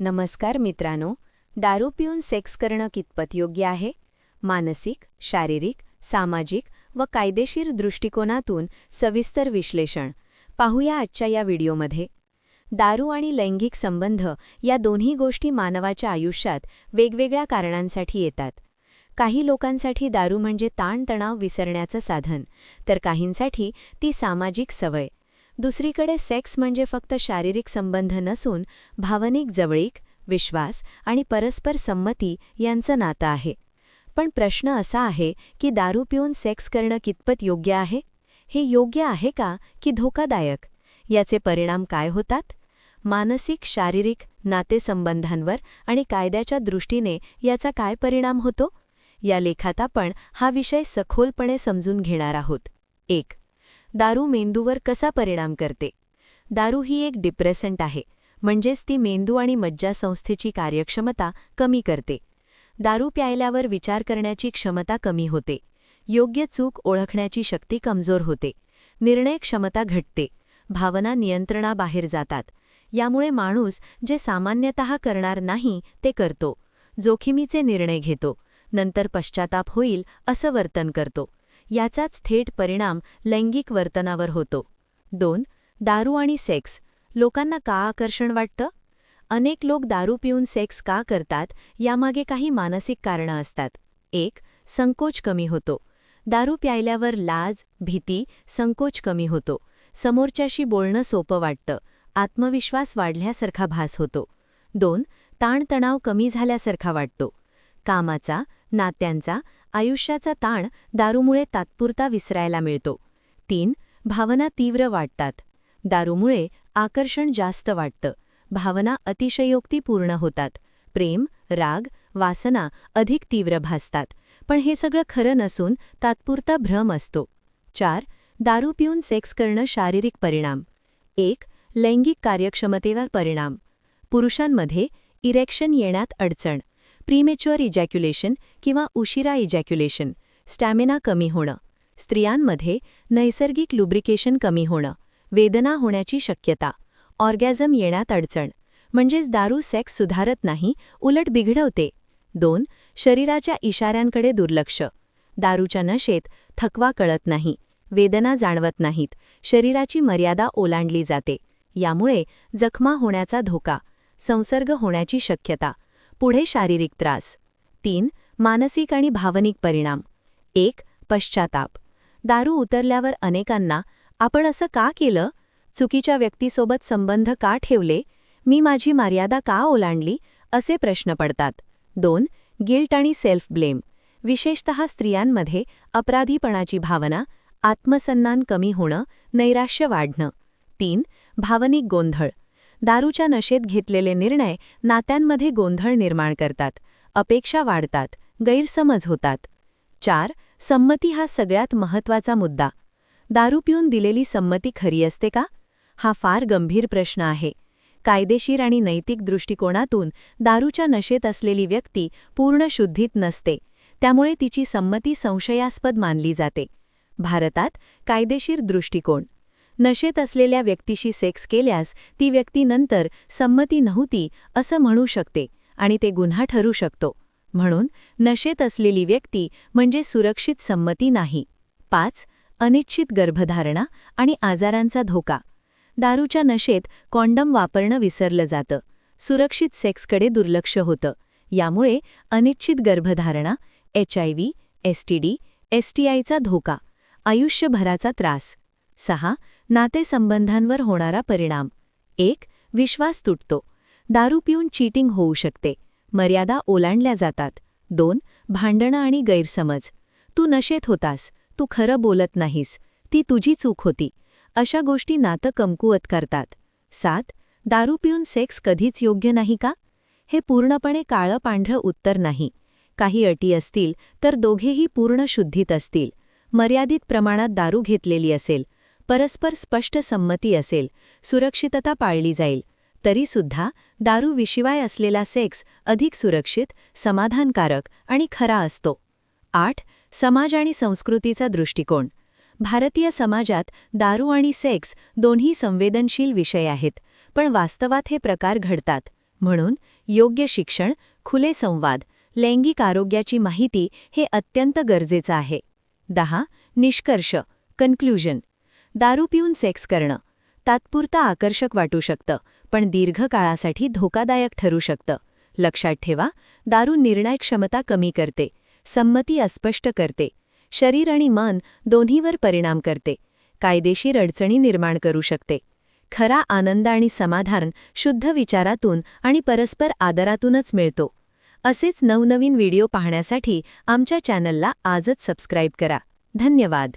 नमस्कार मित्रांनो दारू पिऊन सेक्स करणं कितपत योग्य आहे? मानसिक शारीरिक सामाजिक व कायदेशीर दृष्टिकोनातून सविस्तर विश्लेषण. पाहूया आजच्या या व्हिडिओमध्ये. दारू आणि लैंगिक संबंध या दोन्ही गोष्टी मानवाच्या आयुष्यात वेगवेगळ्या कारणांसाठी येतात. काही लोकांसाठी दारू म्हणजे ताणतणाव विसरण्याचं साधन तर काहींसाठी ती सामाजिक सवय. दुसरीकडे सेक्स म्हणजे फक्त शारीरिक संबंध नसून भावनिक जवळीक विश्वास आणि परस्पर संमती यांचं नातं आहे. पण प्रश्न असा आहे की दारू पिऊन सेक्स करणं कितपत योग्य आहे? हे योग्य आहे का की धोकादायक? याचे परिणाम काय होतात? मानसिक शारीरिक नातेसंबंधांवर आणि कायद्याच्या दृष्टीने याचा काय परिणाम होतो? या लेखात आपण हा विषय सखोलपणे समजून घेणार आहोत. एक दारू मेंदूवर कसा परिणाम करते? दारू ही एक डिप्रेसंट आहे म्हणजेच ती मेंदू आणि मज्जासंस्थेची कार्यक्षमता कमी करते. दारू प्यायल्यावर विचार करण्याची क्षमता कमी होते. योग्य चूक ओळखण्याची शक्ती कमजोर होते. निर्णय क्षमता घटते. भावना नियंत्रणाबाहेर जातात. यामुळे माणूस जे सामान्यतः करणार नाही ते करतो. जोखमीचे निर्णय घेतो. नंतर पश्चाताप होईल असं वर्तन करतो. याचाच थेट परिणाम लैंगिक वर्तनावर होतो. दोन दारू आणि सेक्स. लोकांना का आकर्षण वाटतं? अनेक लोक दारू पिऊन सेक्स का करतात? यामागे काही मानसिक कारणं असतात. एक संकोच कमी होतो. दारू प्यायल्यावर लाज भीती संकोच कमी होतो. समोरच्याशी बोलणं सोपं वाटतं. आत्मविश्वास वाढल्यासारखा भास होतो. दोन ताणतणाव कमी झाल्यासारखा वाटतो. कामाचा नात्यांचा आयुष्याचा ताण दारूमुळे तात्पुरता विसरायला मिळतो. तीन भावना तीव्र वाटतात. दारूमुळे आकर्षण जास्त वाटतं. भावना अतिशयोक्ती पूर्ण होतात. प्रेम राग वासना अधिक तीव्र भासतात. पण हे सगळं खरं नसून तात्पुरता भ्रम असतो. चार दारू पिऊन सेक्स करणं शारीरिक परिणाम. एक लैंगिक कार्यक्षमतेवर परिणाम. पुरुषांमध्ये इरेक्शन येण्यात अडचण. प्रीमेच्युअर इजॅक्युलेशन किंवा उशिरा इजॅक्युलेशन. स्टॅमिना कमी होणं. स्त्रियांमध्ये नैसर्गिक लुब्रिकेशन कमी होणं. वेदना होण्याची शक्यता. ऑर्गॅझम येण्यात अडचण. म्हणजेच दारू सेक्स सुधारत नाही उलट बिघडवते. दोन शरीराच्या इशाऱ्यांकडे दुर्लक्ष. दारूच्या नशेत थकवा कळत नाही. वेदना जाणवत नाहीत. शरीराची मर्यादा ओलांडली जाते. यामुळे जखमा होण्याचा धोका. संसर्ग होण्याची शक्यता. पुढे शारीरिक त्रास. तीन मानसिक आणि भावनिक परिणाम. एक पश्चाताप. दारू उतरल्यावर अनेकांना आपण असं का केलं? चुकीच्या व्यक्तीसोबत संबंध का ठेवले? मी माझी मर्यादा का ओलांडली? असे प्रश्न पडतात. दोन गिल्ट आणि सेल्फ ब्लेम. विशेषत स्त्रियांमध्ये अपराधीपणाची भावना आत्मसन्मान कमी होणं नैराश्य वाढणं. तीन भावनिक गोंधळ. दारूच्या नशेत घेतलेले निर्णय नात्यांमध्ये गोंधळ निर्माण करतात. अपेक्षा वाढतात. गैरसमज होतात. चार संमती हा सगळ्यात महत्त्वाचा मुद्दा. दारू पिऊन दिलेली संमती खरी असते का? हा फार गंभीर प्रश्न आहे. कायदेशीर आणि नैतिक दृष्टिकोनातून दारूच्या नशेत असलेली व्यक्ती पूर्ण शुद्धीत नसते. त्यामुळे तिची संमती संशयास्पद मानली जाते. भारतात कायदेशीर दृष्टिकोन नशेत असलेल्या व्यक्तीशी सेक्स केल्यास ती व्यक्ती नंतर संमती नव्हती असं म्हणू शकते आणि ते गुन्हा ठरू शकतो. म्हणून नशेत असलेली व्यक्ती म्हणजे सुरक्षित संमती नाही. पाच अनिश्चित गर्भधारणा आणि आजारांचा धोका. दारूच्या नशेत कॉन्डम वापरणं विसरलं जातं. सुरक्षित सेक्सकडे दुर्लक्ष होतं. यामुळे अनिश्चित गर्भधारणा एच आय व्ही एसटीडी एसटीआयचा धोका आयुष्यभराचा त्रास. सहा नातेसंबंधांवर होणारा परिणाम. एक विश्वास तुटतो. दारू पिऊन चीटिंग होऊ शकते. मर्यादा ओलांडल्या जातात. दोन भांडणं आणि गैरसमज. तू नशेत होतास. तू खरं बोलत नाहीस. ती तुझी चूक होती. अशा गोष्टी नातं कमकुवत करतात. सात दारू पिऊन सेक्स कधीच योग्य नाही का? हे पूर्णपणे काळं पांढरं उत्तर नाही. काही अटी असतील तर दोघेही पूर्ण शुद्धीत असतील. मर्यादित प्रमाणात दारू घेतलेली असेल. परस्पर स्पष्ट संमती असेल सुरक्षितता पाळली जाईल. तरीसुद्धा दारूविशिवाय असलेला सेक्स अधिक सुरक्षित समाधानकारक आणि खरा असतो. आठ समाज आणि संस्कृतीचा दृष्टिकोन. भारतीय समाजात दारू आणि सेक्स दोन्ही संवेदनशील विषय आहेत पण वास्तवात हे प्रकार घडतात. म्हणून योग्य शिक्षण खुले संवाद लैंगिक आरोग्याची माहिती हे अत्यंत गरजेचं आहे. दहा निष्कर्ष कन्क्ल्युजन दारू पिऊन सेक्स करणं. तात्पुरता आकर्षक वाटू शकतं पण दीर्घकाळासाठी धोकादायक ठरू शकतं. लक्षात ठेवा दारू निर्णय क्षमता कमी करते संमती अस्पष्ट करते. शरीर आणि मन दोन्हीवर परिणाम करते कायदेशीर अडचणी निर्माण करू शकते. खरा आनंद आणि समाधान शुद्ध विचारातून आणि परस्पर आदरातूनच मिळतो. असेच नवनवीन व्हिडिओ पाहण्यासाठी आमच्या चॅनलला आजच सबस्क्राईब करा. धन्यवाद.